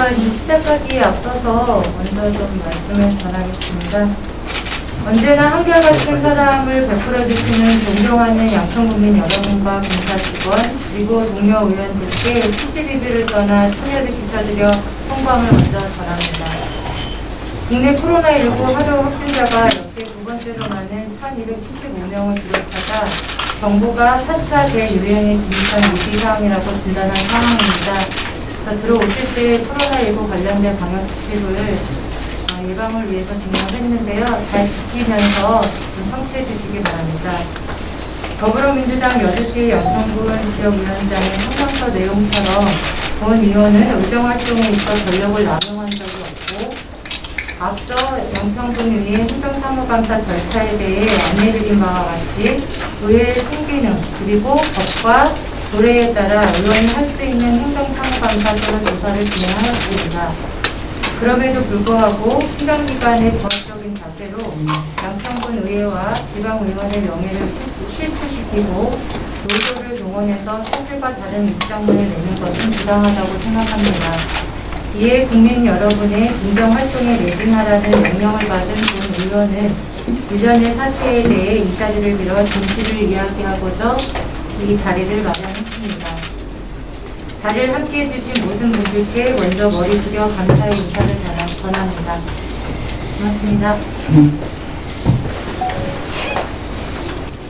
우선 이 시작하기에 앞서서 먼저 좀 말씀을 전하겠습니다. 언제나 한결같은 사랑을 베풀어주시는 존경하는 양평국민 여러분과 공사 직원, 그리고 동료 의원들께 72비를 떠나 참여를 기차드려 성광을 먼저 전합니다. 국내 코로나19 하루 확진자가 역대 두 번째로 많은 1275명을 기록하자 정부가 4차 대유행에 진입한 위기 상황이라고 진단한 상황입니다. 자, 들어오실 때 코로나19 관련된 방역 지침을 어, 예방을 위해서 진행했는데요. 잘 지키면서 좀 청취해 주시기 바랍니다. 더불어민주당 여주시 양평군 지역위원장의 성명서 내용처럼 본 의원은 의정활동에 있어 전력을 남용한 적이 없고 앞서 양평군의회 행정사무감사 절차에 대해 안내드린 바와 같이 의회의 승기능 그리고 법과 조례에 따라 의원이 할 수 있는 행정사무감사적인 조사를 진행하였습니다. 그럼에도 불구하고 행정기관의 부합적인 자세로 양평군 의회와 지방의원의 명예를 실추시키고 노조를 동원해서 사실과 다른 입장문을 내는 것은 부당하다고 생각합니다. 이에 국민 여러분의 공정활동에 매진하라는 명령을 받은 본 의원은 일련의 사태에 대해 이 자리를 빌어 진실을 이야기하고자 이 자리를 마련했습니다. 자리를 함께 해 주신 모든 분들께 먼저 머리 숙여 감사의 인사를 전합니다. 고맙습니다.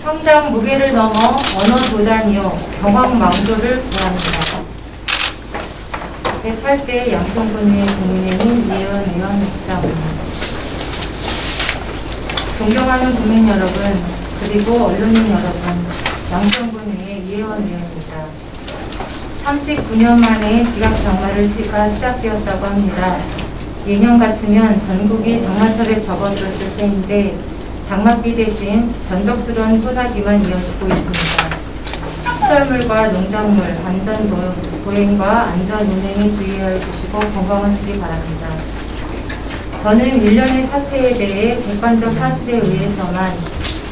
성장 무게를 넘어 언어 도단이요 경황 망조를 구합니다. 제8대 양평군의 국민의힘 이혜원 의원 입장입니다. 존경하는 국민 여러분, 그리고 언론인 여러분, 양평군의 이혜원 의원입니다. 39년 만에 지각 장마를 가 시작되었다고 합니다. 예년 같으면 전국이 장마철에 접어들었을 때인데 장맛비 대신 변덕스러운 소나기만 이어지고 있습니다. 식설물과 농작물 안전 보- 보행과 안전 운행에 주의하여 주시고 건강하시기 바랍니다. 저는 일련의 사태에 대해 객관적 사실에 의해서만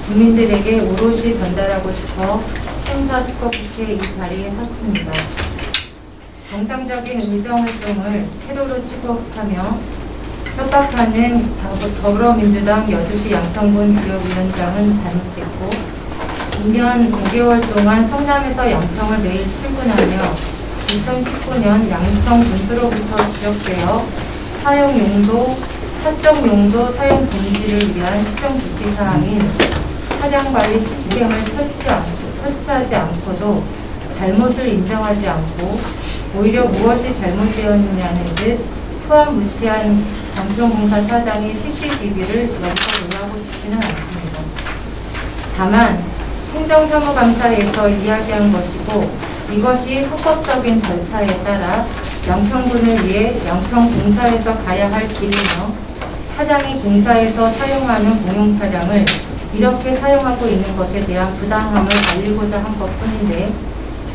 국민들에게 오롯이 전달하고 싶어 심사숙고 국회 이 자리에 섰습니다. 정상적인 의정활동을 테러로 치부하며 협박하는 더- 더불어민주당 여주시 양평군 지역위원장은 잘못됐고 2년 5개월 동안 성남에서 양평을 매일 출근하며 2019년 양평 군수로부터 지적되어 사용 용도, 사적 용도 사용 금지를 위한 시정 조치 사항인 차량 관리 시스템을 설치하지 않고도 잘못을 인정하지 않고 오히려 무엇이 잘못되었느냐는 듯 후한무치한 양평공사 차장의 CCTV를 여기서 논하고 싶지는 않습니다. 다만 행정사무감사에서 이야기한 것이고 이것이 합법적인 절차에 따라 양평군을 위해 양평공사에서 가야 할 길이며 사장이 공사에서 사용하는 공용 차량을 이렇게 사용하고 있는 것에 대한 부당함을 알리고자 한 것 뿐인데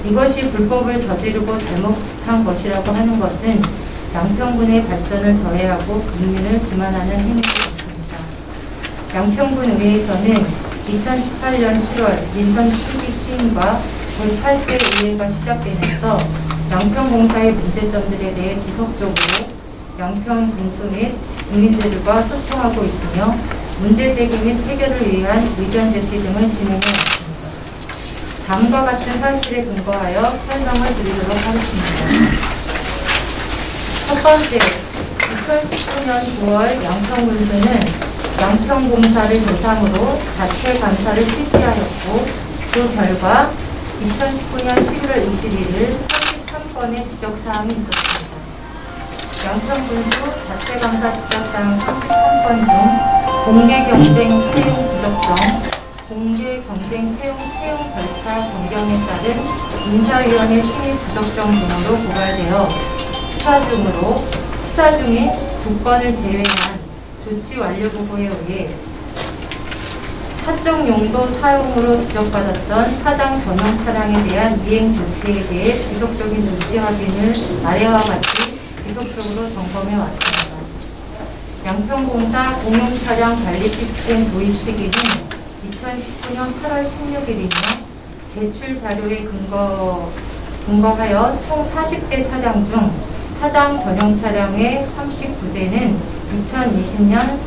이것이 불법을 저지르고 잘못한 것이라고 하는 것은 양평군의 발전을 저해하고 국민을 기만하는 행위가 있습니다. 양평군 의회에서는 2018년 7월 민선 수기 취임과 제8대 의회가 시작되면서 양평공사의 문제점들에 대해 지속적으로 양평 군수 및 국민들과 소통하고 있으며 문제 제기 및 해결을 위한 의견 제시 등을 진행해 왔습니다. 다음과 같은 사실에 근거하여 설명을 드리도록 하겠습니다. 첫 번째, 2019년 9월 양평군수는 양평공사를 대상으로 자체 감사를 실시하였고 그 결과 2019년 11월 21일 33건의 지적사항이 있었습니다. 양평군수 자체 감사 지적사항 33건 중 공개 경쟁 채용 부적정, 공개 경쟁 채용 채용 절차 변경에 따른 인사위원회 심의 부적정 등으로 고발되어 수사 중으로 수사 중인 두 건을 제외한 조치 완료 보고에 의해 사적 용도 사용으로 지적받았던 사장 전용 차량에 대한 미행 조치에 대해 지속적인 조치 확인을 아래와 같이 지속적으로 점검해 왔습니다. 양평공사 공용 차량 관리 시스템 도입 시기는 2019년 8월 16일이며 제출 자료에 근거, 근거하여 총 40대 차량 중 사장 전용 차량의 39대는 2020년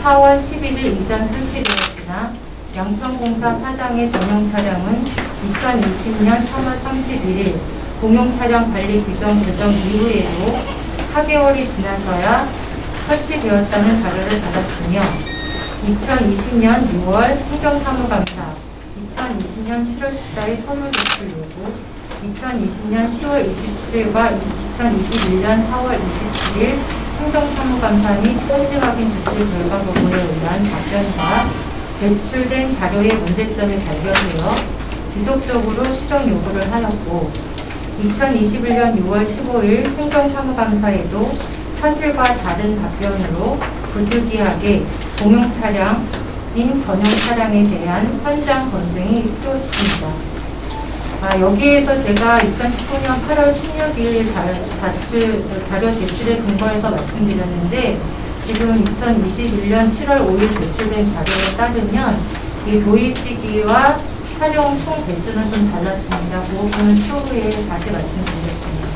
4월 11일 이전 설치되었으나 양평공사 사장의 전용 차량은 2020년 3월 31일 공용 차량 관리 규정 개정 이후에도 4개월이 지나서야 설치되었다는 자료를 받았으며 2020년 6월 행정사무감사, 2020년 7월 14일 서류 제출 요구, 2020년 10월 27일과 2021년 4월 27일 행정사무감사 및 현지 확인 조치 결과 보고에 의한 답변과 제출된 자료의 문제점이 발견되어 지속적으로 수정 요구를 하였고 2021년 6월 15일 행정사무감사에도 사실과 다른 답변으로 부득이하게 공용 차량인 전용 차량에 대한 현장 검증이 이루어졌습니다. 아, 여기에서 제가 2019년 8월 16일 자, 자출, 자료 제출에 근거해서 말씀드렸는데 지금 2021년 7월 5일 제출된 자료에 따르면 이 도입 시기와 촬영 총 개수는 좀 달랐습니다. 그 부분은 추후에 다시 말씀드리겠습니다.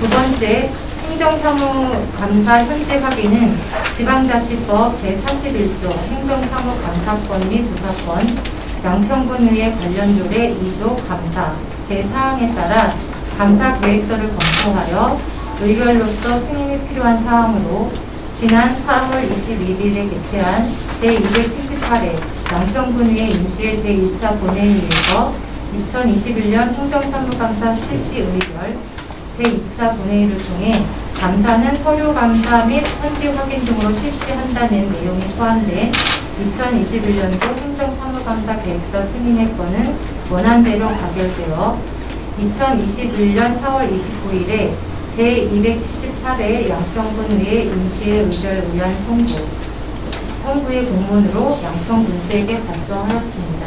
두 번째, 행정사무 감사 현재 확인은 지방자치법 제41조 행정사무 감사권 및 조사권 양평군의회 관련 조례 2조 감사 제4항에 따라 감사 계획서를 검토하여 의결로서 승인이 필요한 사항으로 지난 4월 21일에 개최한 제278회 양평군의회 임시회 제1차 본회의에서 2021년 행정사무감사 실시 의결 제2차 본회의를 통해 감사는 서류 감사 및 현지 확인 등으로 실시한다는 내용이 포함된 2021년도 행정사무감사 계획서 승인의 건은 원안대로 가결되어 2021년 4월 29일에 제278회 양평군의회 임시회 의결 의안 송부, 송부의 공문으로 양평군수에게 발송하였습니다.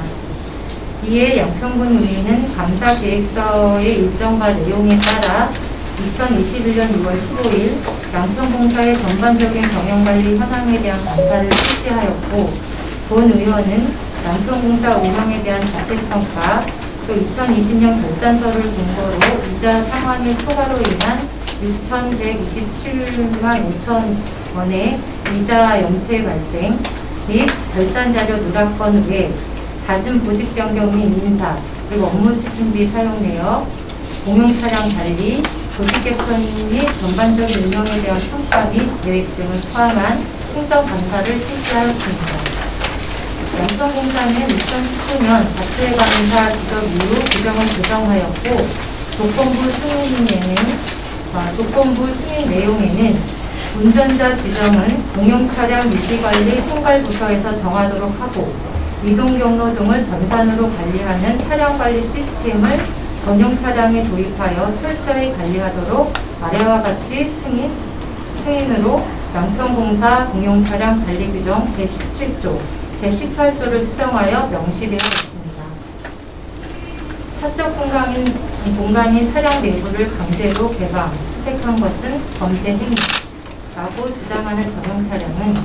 이에 양평군의회는 감사 계획서의 일정과 내용에 따라 2021년 6월 15일 양평공사의 전반적인 경영관리 현황에 대한 감사를 실시하였고 본 의원은 양평공사 운영에 대한 자책평가 또 2020년 결산서를 근거로 이자 상환일 초과로 인한 6,127만 5천 원의 이자 연체 발생 및 결산자료 누락건 외 잦은 보직 변경 및 인사 그리고 업무 추진비 사용되어 공용 차량 관리, 조직 개편 및 전반적인 운영에 대한 평가 및 계획 등을 포함한 행정 감사를 실시하였습니다. 양평공사는 2019년 자체 감사 지적 이후 규정을 조정하였고 조건부 승인에는 아, 조건부 승인 내용에는 운전자 지정은 공용 차량 유지관리 총괄 부서에서 정하도록 하고 이동 경로 등을 전산으로 관리하는 차량 관리 시스템을 전용 차량에 도입하여 철저히 관리하도록 아래와 같이 승인, 승인으로 양평공사 공용 차량 관리 규정 제17조, 제18조를 수정하여 명시되어 있습니다. 사적 공간인, 공간인 차량 내부를 강제로 개방, 수색한 것은 범죄 행위라고 주장하는 전용 차량은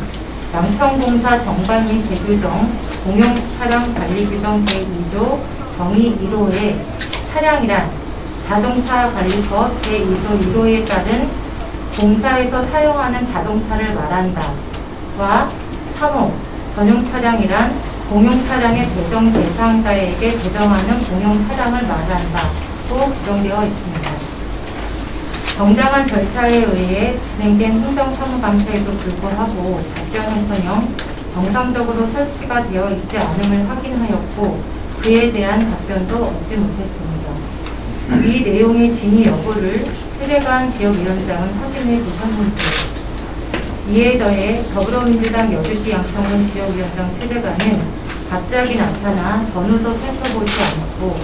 양평공사 정관 및 재규정 공용 차량 관리 규정 제2조 정의 1호에 차량이란 자동차 관리법 제2조 1호에 따른 공사에서 사용하는 자동차를 말한다. 와 3호 전용 차량이란 공용 차량의 배정 대상자에게 배정하는 공용 차량을 말한다고 규정되어 있습니다. 정당한 절차에 의해 진행된 행정사무감사에도 불구하고 답변은커녕 정상적으로 설치가 되어 있지 않음을 확인하였고 그에 대한 답변도 얻지 못했습니다. 이 내용의 진위 여부를 세대간 지역위원장은 확인해 보셨는지 이에 더해 더불어민주당 여주시 양평군 지역위원장 세대간은 갑자기 나타나 전후도 살펴보지 않았고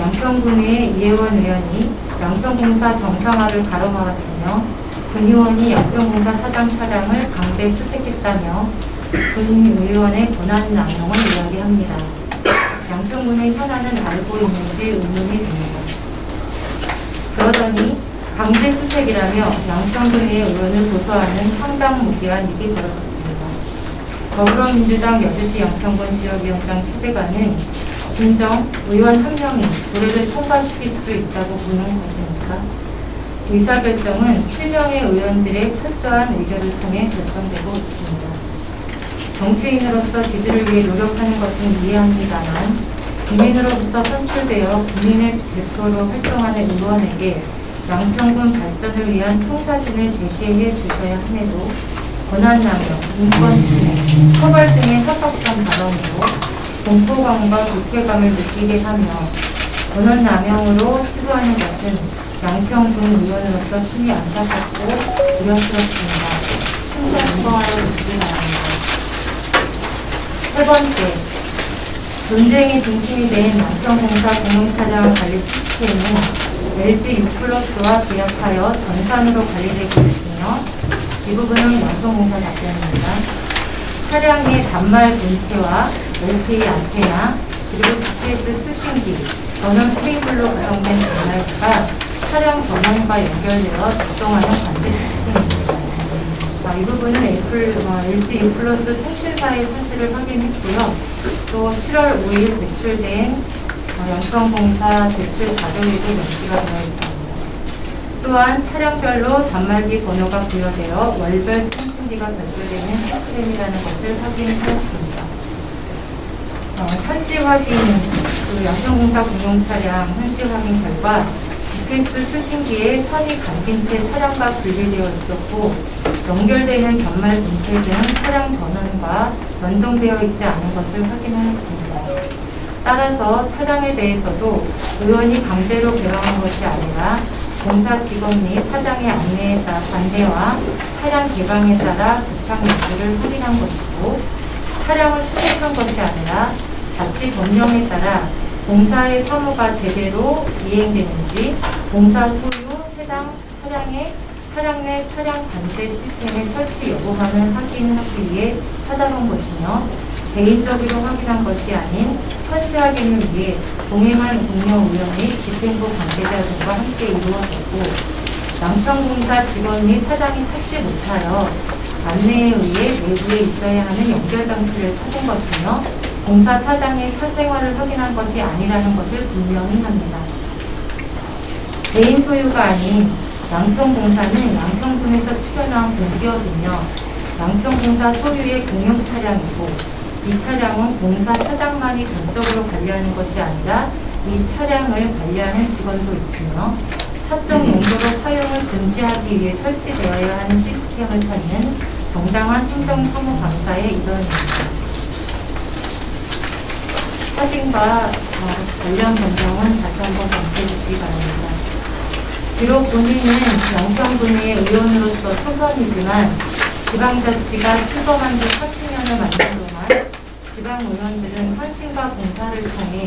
양평군의 이혜원 의원이 양평공사 정상화를 가로막았으며 군 의원이 양평공사 사장 차량을 강제 수색했다며 군 의원의 권한 남용을 이야기합니다. 양평군의 현안은 알고 있는지 의문이 듭니다. 그러더니 강제 수색이라며 양평군의 의원을 고소하는 상당무계한 일이 벌어졌습니다. 더불어민주당 여주시 양평군 지역위원장 최재관은 진정 의원 한 명이 노래를 통과시킬 수 있다고 보는 것입니까? 의사결정은 7명의 의원들의 철저한 의결을 통해 결정되고 있습니다. 정치인으로서 지지를 위해 노력하는 것은 이해합니다만 국민으로부터 선출되어 국민의 대표로 활동하는 의원에게 양평군 발전을 위한 청사진을 제시해 주셔야 함에도 권한남용, 인권침해, 처벌 등의 협박성 발언으로 공포감과 불쾌감을 느끼게 하며 권한남용으로 치부하는 것은 양평군 의원으로서 심히 안타깝고 우려스럽습니다. 심사 수긍하여 주시기 바랍니다. 세 번째, 논쟁의 중심이 된 남편공사 공용차량 관리 시스템은 LG 유플러스와 계약하여 전산으로 관리되고 있으며 이 부분은 남편공사 답변입니다. 차량의 단말 본체와 LTE 안테나 그리고 GPS 수신기, 전원 케이블로 구성된 단말기가 차량 전원과 연결되어 작동하는 관제 시스템입니다. 아, 이 부분은 애플, 어, LG U 플러스 통신사의 사실을 확인했고요. 또 7월 5일 제출된 어, 영평공사 제출 자료에도 명시가 되어 있습니다. 또한 차량별로 단말기 번호가 부여되어 월별 통신비가 결제되는 시스템이라는 것을 확인하였습니다. 어, 현지 확인, 그 양평공사 공용 차량 현지 확인 결과 GPS 수신기에 선이 감긴 채 차량과 분리되어 있었고 연결되는 단말 분체 등 차량 전원과 연동되어 있지 않은 것을 확인하였습니다. 따라서 차량에 대해서도 의원이 강제로 개방한 것이 아니라 공사 직원 및 사장의 안내에 따라 반대와 차량 개방에 따라 도착 여부를 확인한 것이고 차량을 수색한 것이 아니라 자치 법령에 따라 공사의 사무가 제대로 이행되는지 공사 소유 해당 차량의 차량 내 차량 관제 시스템의 설치 여부만을 확인하기 위해 찾아본 것이며 개인적으로 확인한 것이 아닌 현시 확인을 위해 동행한 동료의원 및 집행부 관계자 등과 함께 이루어졌고 남평공사 직원 및 사장이 찾지 못하여 안내에 의해 내부에 있어야 하는 연결 장치를 찾은 것이며 공사 사장의 사생활을 확인한 것이 아니라는 것을 분명히 합니다. 개인 소유가 아닌 양평공사는 양평군에서 출연한 공기업이며 양평공사 소유의 공용 차량이고 이 차량은 공사 사장만이 전적으로 관리하는 것이 아니라 이 차량을 관리하는 직원도 있으며 사적 용도로 사용을 금지하기 위해 설치되어야 하는 시스템을 찾는 정당한 행정사무감사의 일원입니다. 사진과 어, 관련 변경은 다시 한번 검토해 주시기 바랍니다. 비록 본인은 영평군의 의원으로서 초선이지만 지방자치가 출범한 지 40년을 만든 동안 지방의원들은 헌신과 봉사를 통해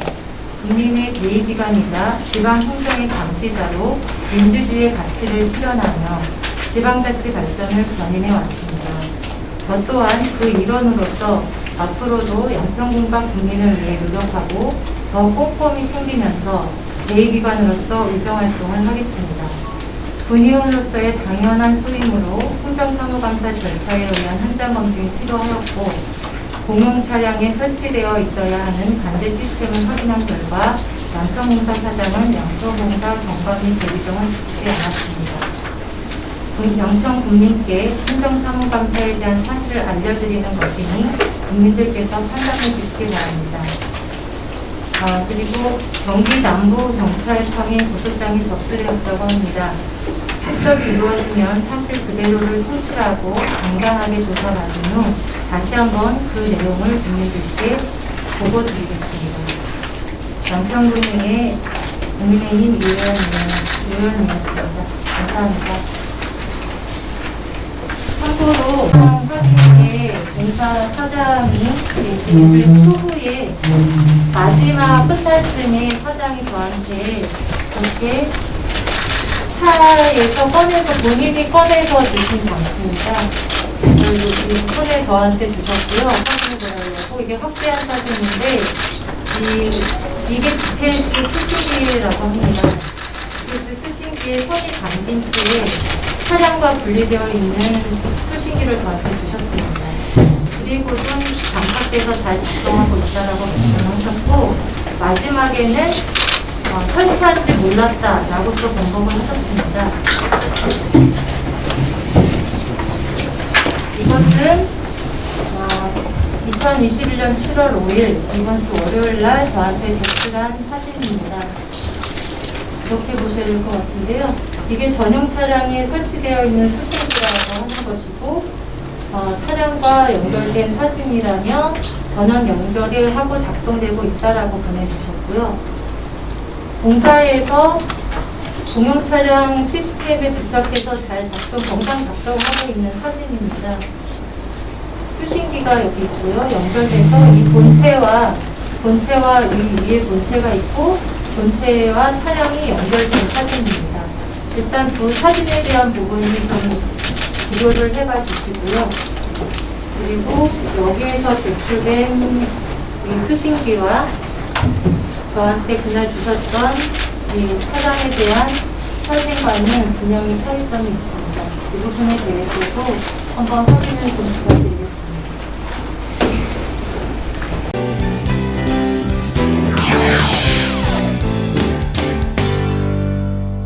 국민의 대의기관이자 지방행정의 감시자로 민주주의의 가치를 실현하며 지방자치 발전을 견인해 왔습니다. 저 또한 그 일원으로서 앞으로도 양평군과 국민을 위해 노력하고 더 꼼꼼히 챙기면서 대의기관으로서 의정활동을 하겠습니다. 군의원으로서의 당연한 소임으로 행정사무감사 절차에 의한 현장 검증이 필요하였고 공용 차량에 설치되어 있어야 하는 관제 시스템을 확인한 결과 양평공사 사장은 양평공사 및 재규정을 지키지 않았습니다. 군- 양평 국민께 행정사무감사에 대한 사실을 알려드리는 것이니 국민들께서 판단해 주시기 바랍니다. 아, 그리고 경기 남부경찰청에 고소장이 접수되었다고 합니다. 출석이 이루어지면 사실 그대로를 성실하고 당당하게 조사 받은 후 다시 한번 그 내용을 국민들께 보고 드리겠습니다. 양평군의 국민의힘 의원이었습니다. 감사합니다. 참고로 확인에 공사 사장이 제시를 초후에 마지막 끝날 쯤에 사장이 저한테 이렇게 차에서 꺼내서 본인이 꺼내서 주신 장치입니다. 그리고 지금 손에 저한테 주셨고요. 확인해 보라고 이게 확대한 사진인데 이, 이게 GPS 수신기라고 합니다. GPS 수신기에 선이 감긴 채 차량과 분리되어 있는 수신기를 저한테 주셨습니다. 그리고 좀 장착돼서 잘 작동하고 있다라고 말씀하셨고 마지막에는 어, 어, 설치한지 몰랐다라고 또 공범을 하셨습니다. 이것은 어, 2021년 7월 5일 이번 주 월요일 날 저한테 제출한 사진입니다. 이렇게 보셔야 될 것 같은데요. 이게 전용 차량에 설치되어 있는 수신기라고 하는 것이고 어, 차량과 연결된 사진이라며 전원 연결을 하고 작동되고 있다라고 보내주셨고요. 공사에서 공용 차량 시스템에 부착해서 잘 작동, 정상 작동하고 있는 사진입니다. 수신기가 여기 있고요. 연결돼서 이 본체와 본체와 이 위에 본체가 있고 본체와 차량이 연결된 사진입니다. 일단 두 사진에 대한 부분이 좀 비교를 해봐 주시고요. 그리고 여기에서 제출된 이 수신기와 저한테 그날 주셨던 이 차량에 대한 사진과는 분명히 차이점이 있습니다. 이 부분에 대해서도 한번 확인을 좀